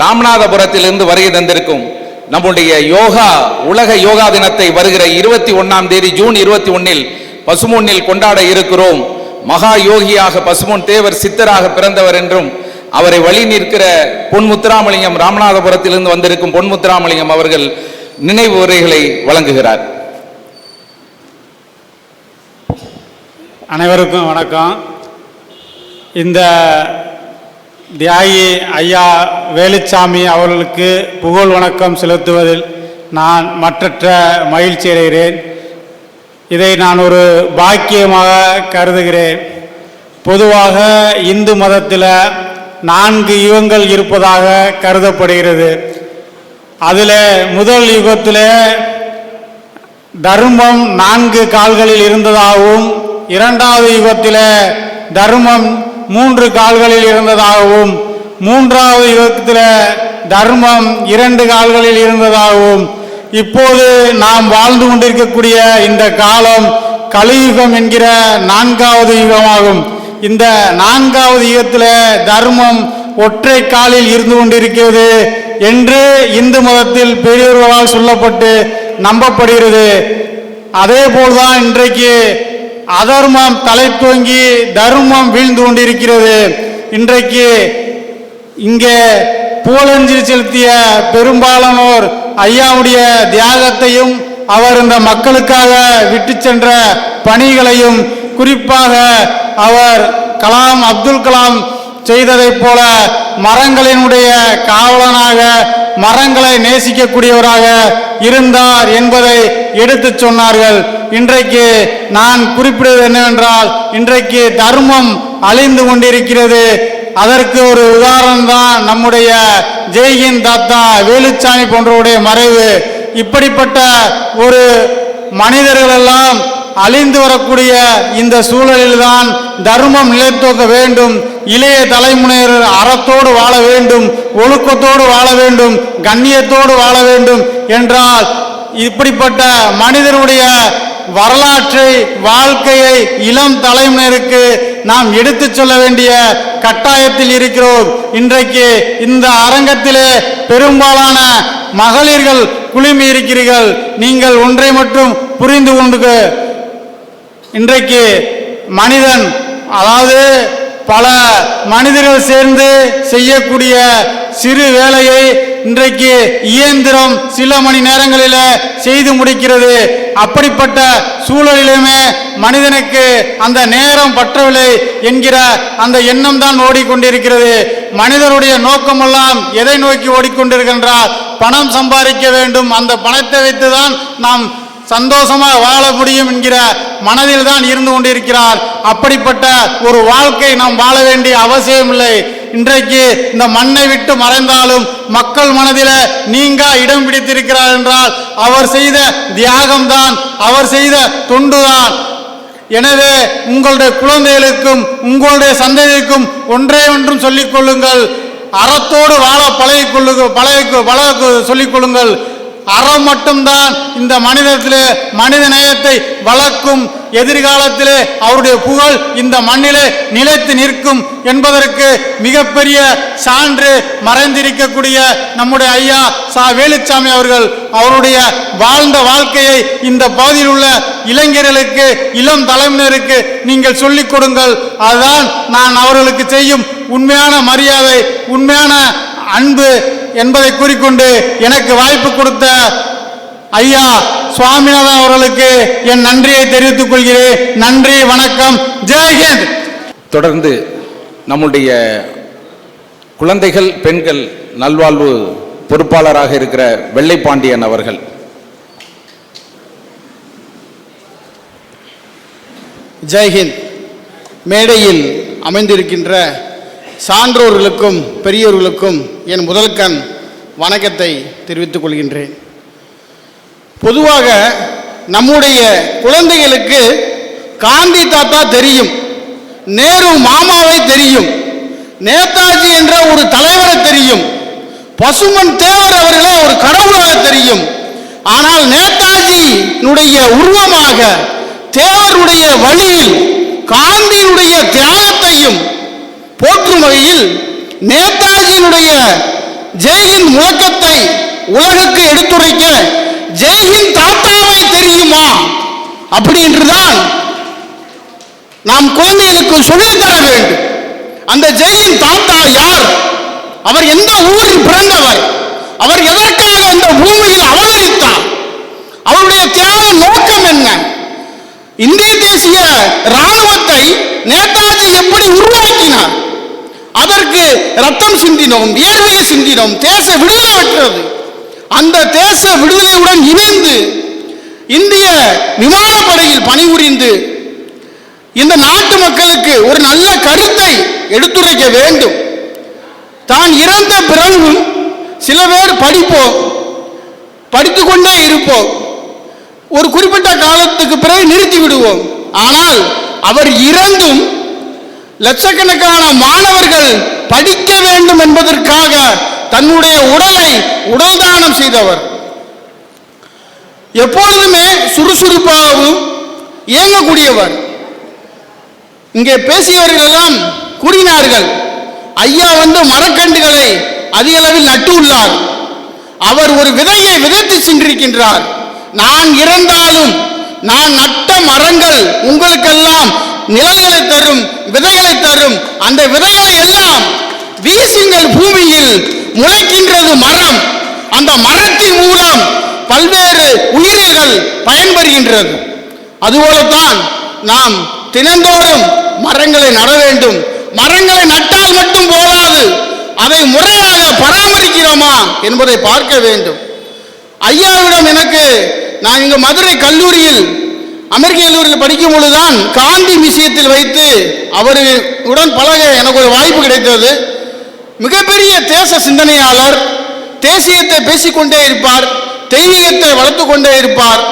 ராமநாதபுரத்திலிருந்து வருகை தந்திருக்கும் நம்முடைய யோகா உலக யோகா தினத்தை வருகிற இருபத்தி ஒன்னாம் தேதி ஜூன் இருபத்தி ஒன்னில் பசுமூனில் கொண்டாட இருக்கிறோம். மகா யோகியாக பசுமூன் தேவர் சித்தராக பிறந்தவர் என்றும் அவரை வழி நிற்கிற பொன் முத்துராமலிங்கம் ராமநாதபுரத்திலிருந்து வந்திருக்கும் பொன் முத்துராமலிங்கம் அவர்கள் நினைவு உரைகளை வழங்குகிறார். அனைவருக்கும் வணக்கம். இந்த தியாகி ஐயா வேலுச்சாமி அவர்களுக்கு புகழ் வணக்கம் செலுத்துவதில் நான் மற்றற்ற மகிழ்ச்சி அடைகிறேன். இதை நான் ஒரு பாக்கியமாக கருதுகிறேன். பொதுவாக இந்து மதத்தில் நான்கு யுகங்கள் இருப்பதாக கருதப்படுகிறது. அதில் முதல் யுகத்தில் தர்மம் நான்கு கால்களில் இருந்ததாகவும் இரண்டாவது யுகத்தில் தர்மம் மூன்று கால்களில் இருந்ததாகவும் மூன்றாவது யுகத்தில் தர்மம் இரண்டு கால்களில் இருந்ததாகவும் இப்போது நாம் வாழ்ந்து கொண்டிருக்கக்கூடிய இந்த காலம் கலியுகம் என்கிற நான்காவது யுகமாகும். இந்த நான்காவது யுகத்தில் தர்மம் ஒற்றை காலில் இருந்து கொண்டிருக்கிறது என்று இந்து மதத்தில் பெரியவர்களால் சொல்லப்பட்டு நம்பப்படுகிறது. அதே போல்தான் இன்றைக்கு அதர்மம் தலை தூங்கி தர்மம் வீழ்ந்து கொண்டிருக்கிறது. இன்றைக்கு இங்கே புகழஞ்சலி செலுத்திய பெரும்பாலானோர் ஐயாவுடைய தியாகத்தையும் அவர் இந்த மக்களுக்காக விட்டு சென்ற பணிகளையும் குறிப்பாக அவர் கலாம் அப்துல் கலாம் செய்ததைப் போல மரங்களினுடைய காவலனாக மரங்களை நேசிக்கக்கூடியவராக இருந்தார் என்பதை எடுத்துச் சொன்னார்கள். இன்றைக்கு நான் குறிப்பிடுவது என்னவென்றால் இன்றைக்கு தர்மம் அழிந்து கொண்டிருக்கிறது. அதற்கு ஒரு உதாரணம் தான் நம்முடைய ஜெய்கின் தாத்தா வேலுச்சாமி போன்றவருடைய மறைவு. இப்படிப்பட்ட ஒரு மனிதர்களெல்லாம் அழிந்து வரக்கூடிய இந்த சூழலில்தான் தர்மம் நிலைத்தோக்க வேண்டும். இளைய தலைமுனையர் அறத்தோடு வாழ வேண்டும் ஒழுக்கத்தோடு வாழ வேண்டும் கண்ணியத்தோடு வாழ வேண்டும் என்றால் இப்படிப்பட்ட மனிதனுடைய வரலாற்றை வாழ்க்கையை இளம் தலைமுறையினருக்கு நாம் எடுத்து சொல்ல வேண்டிய கட்டாயத்தில் இருக்கிறோம். இன்றைக்கு இந்த அரங்கத்திலே பெரும்பாலான மகளிர்கள் குழுமி இருக்கிறீர்கள். நீங்கள் ஒன்றை மட்டும் புரிந்து கொண்டு இன்றைக்கு மனிதன் அதாவது பல மனிதர்கள் சேர்ந்து செய்யக்கூடிய சிறு வேலையை இன்றைக்கு இயந்திரம் சில மணி நேரங்களில் செய்து முடிக்கிறது. அப்படிப்பட்ட சூழலிலுமே மனிதனுக்கு அந்த நேரம் பற்றவில்லை என்கிற அந்த எண்ணம் தான் ஓடிக்கொண்டிருக்கிறது. மனிதனுடைய நோக்கமெல்லாம் எதை நோக்கி ஓடிக்கொண்டிருக்கின்றார்? பணம் சம்பாதிக்க வேண்டும். அந்த பணத்தை வைத்துதான் நாம் சந்தோஷமாக வாழ முடியும் என்கிற மனதில் தான் இருந்து கொண்டிருக்கிறார். அப்படிப்பட்ட ஒரு வாழ்க்கை நாம் வாழ வேண்டிய அவசியம் இல்லை. இன்றைக்கு இந்த மண்ணை விட்டு மறைந்தாலும் மக்கள் மனதில் நீங்கா இடம் பிடித்திருக்கிறார் என்றால் அவர் செய்த தியாகம்தான் அவர் செய்த தொண்டுதான். எனவே உங்களுடைய குழந்தைகளுக்கும் உங்களுடைய சந்ததிக்கும் ஒன்றே ஒன்றும் சொல்லிக் கொள்ளுங்கள். அறத்தோடு வாழ பழகிக்கொள்ளு பழக பழக சொல்லிக் கொள்ளுங்கள். அறம் மட்டும்தான் இந்த மனிதத்திலே மனித நேயத்தை வளர்க்கும். எதிர்காலத்திலே அவருடைய புகழ் இந்த மண்ணிலே நிலைத்து நிற்கும் என்பதற்கு மிகப்பெரிய சான்று மறைந்திருக்கக்கூடிய நம்முடைய ஐயா சா வேலுச்சாமி அவர்கள் அவருடைய வாழ்ந்த வாழ்க்கையை இந்த பகுதியில் உள்ள இளைஞர்களுக்கு இளம் தலைமுறையினருக்கு நீங்கள் சொல்லிக் கொடுங்கள். அதுதான் நான் அவர்களுக்கு செய்யும் உண்மையான மரியாதை உண்மையான அன்பு என்பதை கூறிக்கொண்டு எனக்கு வாய்ப்பு கொடுத்த ஐயா சுவாமிநாதன் அவர்களுக்கு என் நன்றியை தெரிவித்துக் கொள்கிறேன். நன்றி வணக்கம். ஜெய்ஹிந்த் தொடர்ந்து நம்முடைய குழந்தைகள் பெண்கள் நல்வாழ்வு பொறுப்பாளராக இருக்கிற வெள்ளைப்பாண்டியன் அவர்கள். ஜெய்ஹிந்த் மேடையில் அமைந்திருக்கின்ற சான்றோர்களுக்கும் பெரியோர்களுக்கும் என் முதல் கண் வணக்கத்தை தெரிவித்துக் கொள்கின்றேன். பொதுவாக நம்முடைய குழந்தைகளுக்கு காந்தி தாத்தா தெரியும் நேரு மாமாவை தெரியும் நேதாஜி என்ற ஒரு தலைவரை தெரியும் பசுமன் தேவர் அவர்களே ஒரு கடவுளாக தெரியும். ஆனால் நேதாஜியினுடைய உருவமாக தேவருடைய வழியில் காந்தியினுடைய தியாகத்தையும் போற்றும் வகையில் நேதாஜியினுடைய ஜெய்ஹிந்த் முழக்கத்தை உலகுக்கு எடுத்துரைக்க ஜெய்ஹிந்த் தாத்தாவை தெரியுமா? அப்படின்றுதான் நாம் குழந்தைகளுக்கு சொல்லித் தர வேண்டும். அந்த ஜெயின் தாத்தா யார்? அவர் எந்த ஊரில் பிறந்தவர்? அவர் எதற்காக இந்த பூமியில் அவதரித்தார்? அவருடைய தியாக நோக்கம் என்ன? இந்திய தேசிய ராணுவத்தை நேதாஜி எப்படி உருவாக்க அதற்கு ரத்தம் சிந்தினோம் வியர்வையை சிந்தினோம் தேச விடுதலை பெற்றது. அந்த தேச விடுதலையுடன் இணைந்து இந்திய விமானப்படையில் பணிபுரிந்து இந்த நாட்டு மக்களுக்கு ஒரு நல்ல கருத்தை எடுத்துரைக்க வேண்டும். தான் இறந்த பிறகும் சில பேர் படிப்போம் படித்துக்கொண்டே இருப்போம். ஒரு குறிப்பிட்ட காலத்துக்கு பிறகு நிறுத்தி விடுவோம் ஆனால் அவர் இறந்தும் லட்சக்கணக்கான மாணவர்கள் படிக்க வேண்டும் என்பதற்காக தன்னுடைய உடலை உடல் தானம் செய்தவர். எப்பொழுதுமே சுறுசுறுப்பாகவும் இயங்கக்கூடியவர். இங்கே பேசியவர்கள் எல்லாம் கூறினார்கள் ஐயா வந்து மரக்கண்டுகளை அதிக அளவில் நட்டு உள்ளார் அவர் ஒரு விதையை விதைத்து சென்றிருக்கின்றார். நான் இறந்தாலும் நான் நட்ட மரங்கள் உங்களுக்கெல்லாம் நிழல்களை தரும் விதைகளை தரும். அந்த விதைகளை எல்லாம் வீசுங்கள் பூமியில் முளைக்கின்றது மரம். அந்த மரத்தின் மூலம் பல்வேறு உயிர்கள் பயன்பெறுகின்றது அதுபோலத்தான் நாம் தினந்தோறும் மரங்களை நட வேண்டும். மரங்களை நட்டால் மட்டும் போதாது. அதை முறையாக பராமரிக்கிறோமா என்பதை பார்க்க வேண்டும். ஐயாவிடம் எனக்கு நான் இங்கு மதுரை கல்லூரியில் அமெரிக்க கல்லூரியில் படிக்கும் பொழுதுதான் காந்தி மியூசியத்தில் வைத்து அவருடன் பழக எனக்கு ஒரு வாய்ப்பு கிடைத்தது. மிகப்பெரிய தேச சிந்தனையாளர் தேசியத்தை பேசிக்கொண்டே இருப்பார் தெய்வீகத்தை வளர்த்து கொண்டே இருப்பார்.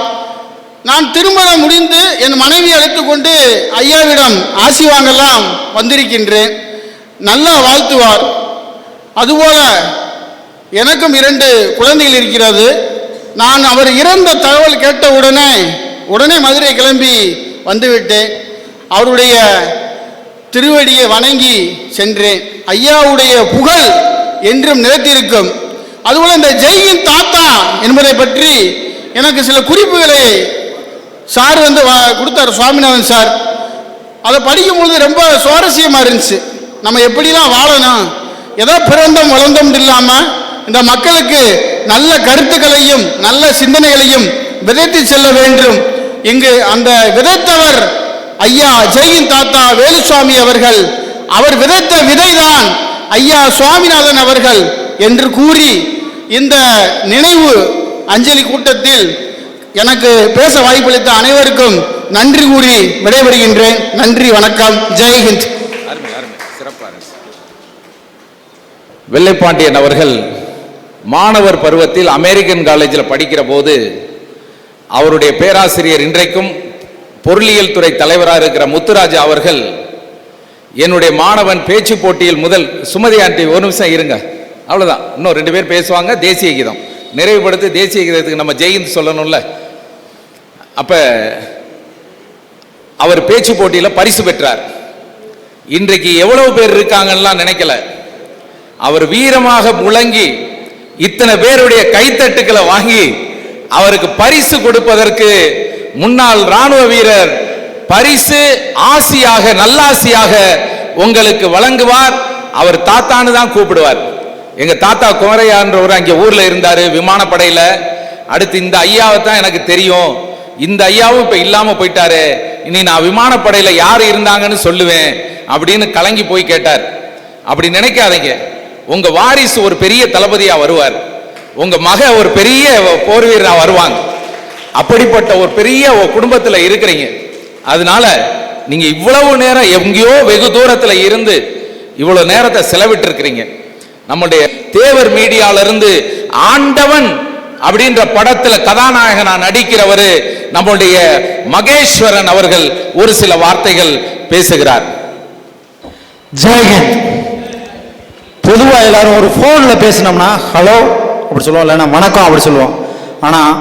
நான் திருமணம் முடிந்து என் மனைவி அழைத்து கொண்டு ஐயாவிடம் ஆசி வாங்கலாம் வந்திருக்கின்றேன். நல்லா வாழ்த்துவார். அதுபோல எனக்கும் இரண்டு குழந்தைகள் இருக்கிறது. நான் அவர் இறந்த தகவல் கேட்ட உடனே உடனே மதுரை கிளம்பி வந்துவிட்டு அவருடைய திருவடியை வணங்கி சென்றேன். ஐயாவுடைய புகழ் என்றும் நிலைத்திருக்கும். அதுபோல் இந்த ஜெயின் தாத்தா என்பதை பற்றி எனக்கு சில குறிப்புகளை சார் வந்து கொடுத்தார் சுவாமிநாதன் சார். அதை படிக்கும் பொழுது ரொம்ப சுவாரஸ்யமாக இருந்துச்சு. நம்ம எப்படிலாம் வாழணும் ஏதோ பிறந்தோம் வளர்ந்தோம் இல்லாமல் இந்த மக்களுக்கு நல்ல கருத்துக்களையும் நல்ல சிந்தனைகளையும் விதைத்து செல்ல வேண்டும். இங்கு அந்த விதைத்தவர் ஐயா ஜெயின் தாத்தா வேலுசுவாமி அவர்கள். அவர் விதைத்த விதைதான் ஐயா சுவாமிநாதன் அவர்கள் என்று கூறி இந்த நினைவு அஞ்சலி கூட்டத்தில் எனக்கு பேச வாய்ப்பளித்த அனைவருக்கும் நன்றி கூறி விடைபெறுகின்றேன். நன்றி வணக்கம். ஜெய்ஹிந்த். வெள்ளைப்பாண்டியன் அவர்கள் மாணவர் பருவத்தில் அமெரிக்கன் காலேஜில் படிக்கிற போது அவருடைய பேராசிரியர் இன்றைக்கும் பொருளியல் துறை தலைவராக இருக்கிற முத்துராஜா அவர்கள் என்னுடைய மாணவன் பேச்சு போட்டியில் முதல் சுமதி ஆண்டி ஒரு நிமிஷம் இருங்க. அவ்வளோதான் இன்னும் ரெண்டு பேர் பேசுவாங்க. தேசிய கீதம். நிறைவுபடுத்தி தேசிய கீதத்துக்கு நம்ம ஜெயந்த் சொல்லணும்ல. அப்போ அவர் பேச்சு போட்டியில் பரிசு பெற்றார். இன்றைக்கு எவ்வளவு பேர் இருக்காங்கலாம் நினைக்கல. அவர் வீரமாக முழங்கி இத்தனை பேருடைய கைத்தட்டுக்களை வாங்கி அவருக்கு பரிசு கொடுப்பதற்கு முன்னாள் ராணுவ வீரர் பரிசு ஆசியாக நல்லாசியாக உங்களுக்கு வழங்குவார். அவர் தாத்தான்னு தான் கூப்பிடுவார். எங்க தாத்தா குமரையான்றவர் அங்கே ஊர்ல இருந்தாரு விமானப்படையில. அடுத்து இந்த ஐயாவை தான் எனக்கு தெரியும். இந்த ஐயாவும் இப்ப இல்லாம போயிட்டாரு. இனி நான் விமானப்படையில யார் இருந்தாங்கன்னு சொல்லுவேன் அப்படின்னு கலங்கி போய் கேட்டார். அப்படி நினைக்காதீங்க. உங்க வாரிசு ஒரு பெரிய தளபதியா வருவார். உங்க மக ஒரு பெரிய போர் வீரரா வருவாங்க. அப்படிப்பட்ட ஒரு பெரிய குடும்பத்துல இருக்கிறீங்க. அதனால நீங்க இவ்வளவு நேரம் எங்கேயோ வெகு தூரத்துல இருந்து இவ்வளவு நேரத்தை செலவிட்டு இருக்கிறீங்க நம்முடைய தேவர் மீடியால இருந்து ஆண்டவன் அப்படின்ற படத்துல கதாநாயகனா நடிக்கிறவரு நம்முடைய மகேஸ்வரன் அவர்கள் ஒரு சில வார்த்தைகள் பேசுகிறார். ஜெயஹிந்த் பொதுவாக எல்லாரும் ஒரு போன்ல பேசினோம்னா ஹலோ அப்படி சொல்லுவோம் இல்லைன்னா வணக்கம் அப்படி சொல்லுவோம். ஆனால்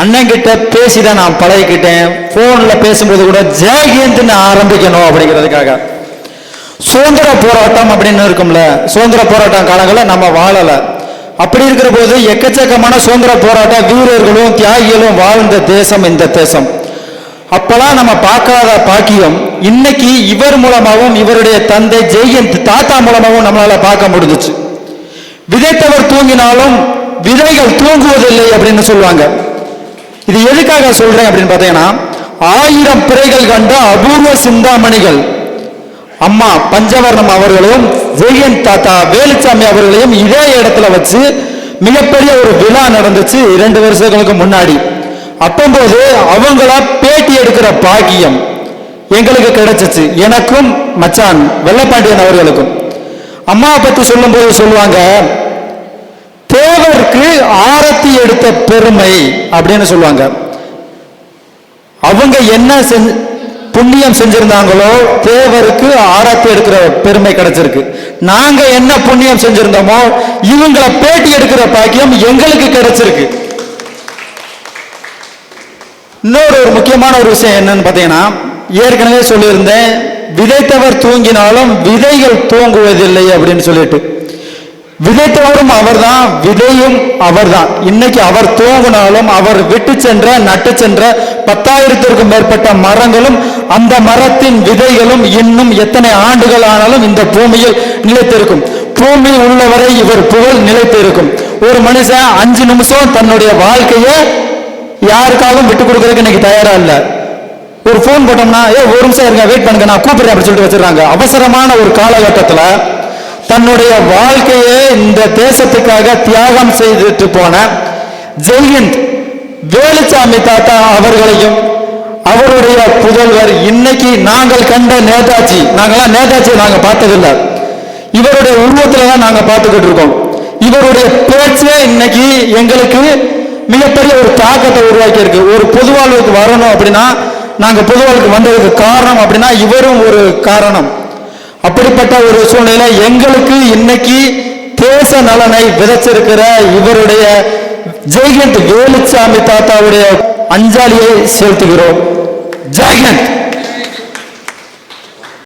அண்ணன்கிட்ட பேசி தான் நான் பழகிக்கிட்டேன். ஃபோனில் பேசும்போது கூட ஜெயஹிந்த்னு ஆரம்பிக்கணும் அப்படிங்கிறதுக்காக. சுதந்திர போராட்டம் அப்படின்னு இருக்கும்ல சுதந்திர போராட்டம் காலங்களில் நம்ம வாழலை. அப்படி இருக்கிற போது எக்கச்சக்கமான சுதந்திர போராட்ட வீரர்களும் தியாகிகளும் வாழ்ந்த தேசம் இந்த தேசம். அப்பெல்லாம் நம்ம பார்க்காத பாக்கியம் இன்னைக்கு இவர் மூலமாகவும் இவருடைய தந்தை ஜெயந்த் தாத்தா மூலமாகவும் நம்மளால பார்க்க முடிஞ்சுச்சு. விதைத்தவர் தூங்கினாலும் விதைகள் தூங்குவதில்லை அப்படின்னு சொல்லுவாங்க. இது எதுக்காக சொல்றேன் அப்படின்னு பார்த்தீங்கன்னா ஆயிரம் பிறைகள் கண்ட அபூர்வ சிந்தாமணிகள். அம்மா பஞ்சவர்ணம் அவர்களையும் ஜெயந்த் தாத்தா வேலுச்சாமி அவர்களையும் இதே இடத்துல வச்சு மிகப்பெரிய ஒரு விழா நடந்துச்சு இரண்டு வருஷங்களுக்கு முன்னாடி. அப்பம்போது அவங்கள பேட்டி எடுக்கிற பாக்கியம் எங்களுக்கு கிடைச்சிச்சு. எனக்கும் மச்சான் வெள்ளப்பாண்டியன் அவர்களுக்கும். அம்மாவை பத்தி சொல்லும்போது சொல்லுவாங்க தேவருக்கு ஆரத்தி எடுத்த பெருமை அப்படின்னு சொல்லுவாங்க. அவங்க என்ன செஞ்ச புண்ணியம் செஞ்சிருந்தாங்களோ தேவருக்கு ஆராத்தி எடுக்கிற பெருமை கிடைச்சிருக்கு. நாங்க என்ன புண்ணியம் செஞ்சிருந்தோமோ இவங்களை பேட்டி எடுக்கிற பாக்கியம் எங்களுக்கு கிடைச்சிருக்கு. இன்னொரு ஒரு முக்கியமான ஒரு விஷயம் என்னன்னு பார்த்தீங்கன்னா ஏற்கனவே சொல்லியிருந்தேன் விதைத்தவர் தூங்கினாலும் விதைகள் தூங்குவதில்லை அப்படின்னு சொல்லிட்டு. விதைத்தவரும் அவர்தான் விதையும் அவர்தான். இன்னைக்கு அவர் தூங்கினாலும் அவர் விட்டு சென்ற நட்டு சென்ற பத்தாயிரத்திற்கும் மேற்பட்ட மரங்களும் அந்த மரத்தின் விதைகளும் இன்னும் எத்தனை ஆண்டுகள் ஆனாலும் இந்த பூமியில் நிலைத்திருக்கும். பூமி உள்ளவரை இவர் புகழ் நிலைத்திருக்கும். ஒரு மனுஷன் அஞ்சு நிமிஷம் தன்னுடைய வாழ்க்கையை யாருக்காகவும் விட்டு கொடுக்கறதுக்கு இன்னைக்கு தயாரா இல்லை. ஒரு ஃபோன் போட்டோம்னா ஏ ஒரு நிமிஷம் இருங்க வெயிட் பண்ணுங்க நான் கூப்பிடுறேன் அப்படின்னு சொல்லிட்டு வச்சிருக்காங்க அவசரமான ஒரு காலகட்டத்தில் தன்னுடைய வாழ்க்கையை இந்த தேசத்துக்காக தியாகம் செய்துட்டு போன ஜெய்ஹிந்த் வேலுசாமி தாத்தா அவர்களையும் அவருடைய புதல்வர் இன்னைக்கு நாங்கள் கண்ட நேதாஜி நாங்கள்லாம் நேதாஜி நாங்க பார்த்ததில்லை. இவருடைய உருவத்துல தான் நாங்க பார்த்துக்கிட்டு இருக்கோம். இவருடைய பேச்சே இன்னைக்கு எங்களுக்கு மிகப்பெரிய ஒரு தாக்கத்தை உருவாக்கி இருக்கு ஒரு பொதுவாழ்வுக்கு வரணும் அப்படின்னா நாங்க பொதுவாழ்வுக்கு வந்ததுக்கு காரணம் அப்படின்னா இவரும் ஒரு காரணம். அப்படிப்பட்ட ஒரு சூழ்நிலை எங்களுக்கு இன்னைக்கு தேச நலனை விதைச்சிருக்கிற இவருடைய ஜெயகந்த் வேலுச்சாமி தாத்தாவுடைய அஞ்சாலியை செலுத்துகிறோம். ஜெயகந்த்